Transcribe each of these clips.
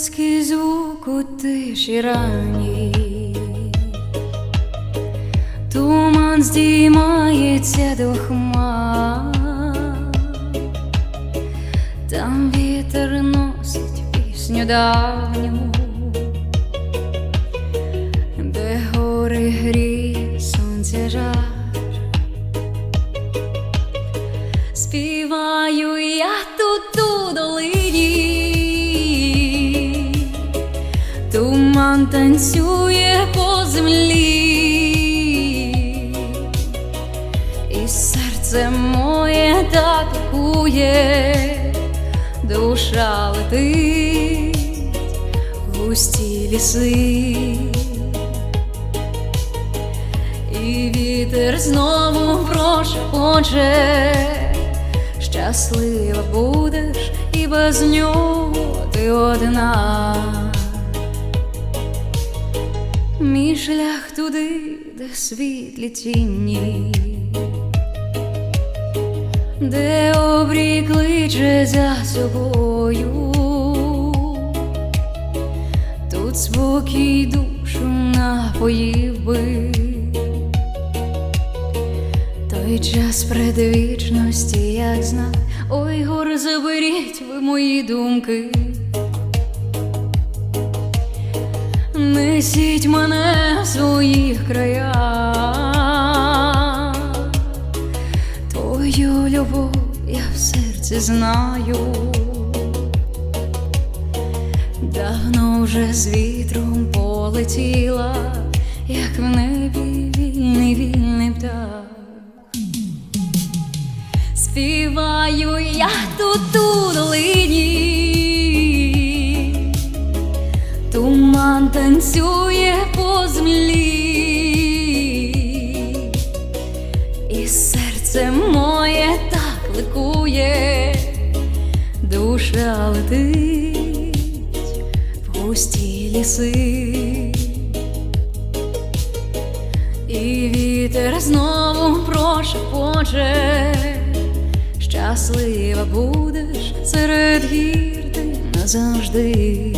Людський звук у тиші ранній, туман здіймається до хмар, там вітер носить пісню давню, де гори гріє сонця жар. Співаю я тут туман танцює по землі, і серце моє так кує, душа летить густі ліси. І вітер знову прошепоче, щаслива будеш, і без нього ти одна. Мій шлях туди, де світлі тіні, де обрій кличе за собою, тут спокій душу напоїв би. Той час предвічності, як знак, ой, гор, заберіть ви мої думки. Несіть мене в своїх краях, твою любов я в серці знаю, давно вже з вітром полетіла, як в небі вільний вільний птах. Співаю я тут у долині, танцює по землі, і серце моє так ликує, душа летить в густі ліси. І вітер знову прошепоче, щаслива будеш серед гір ти назавжди.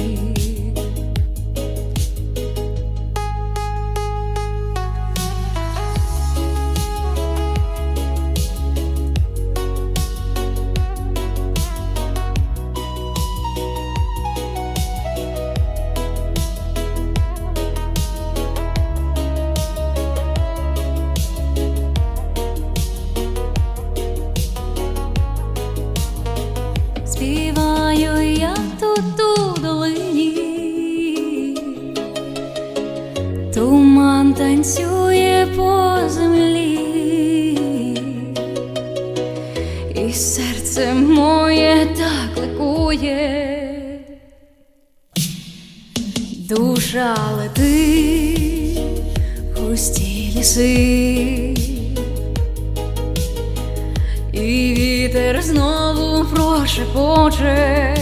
Танцює по землі, і серце моє так ликує, душа летить в густі ліси. І вітер знову прошепоче,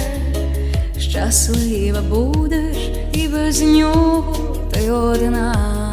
щаслива будеш, і без нього ти одна.